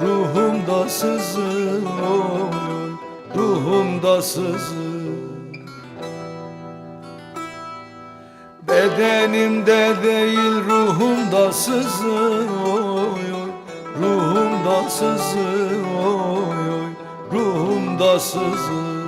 Ruhumda sızı oy Ruhumda sızı. Bedenimde değil ruhumda sızı oy Ruhumda sızı oy Ruhumda sızı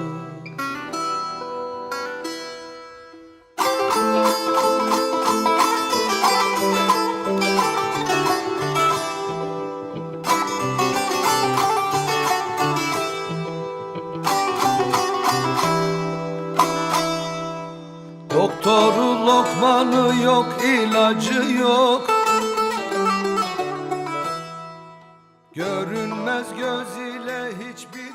lokmanı yok, ilacı yok. Görünmez göz ile hiçbir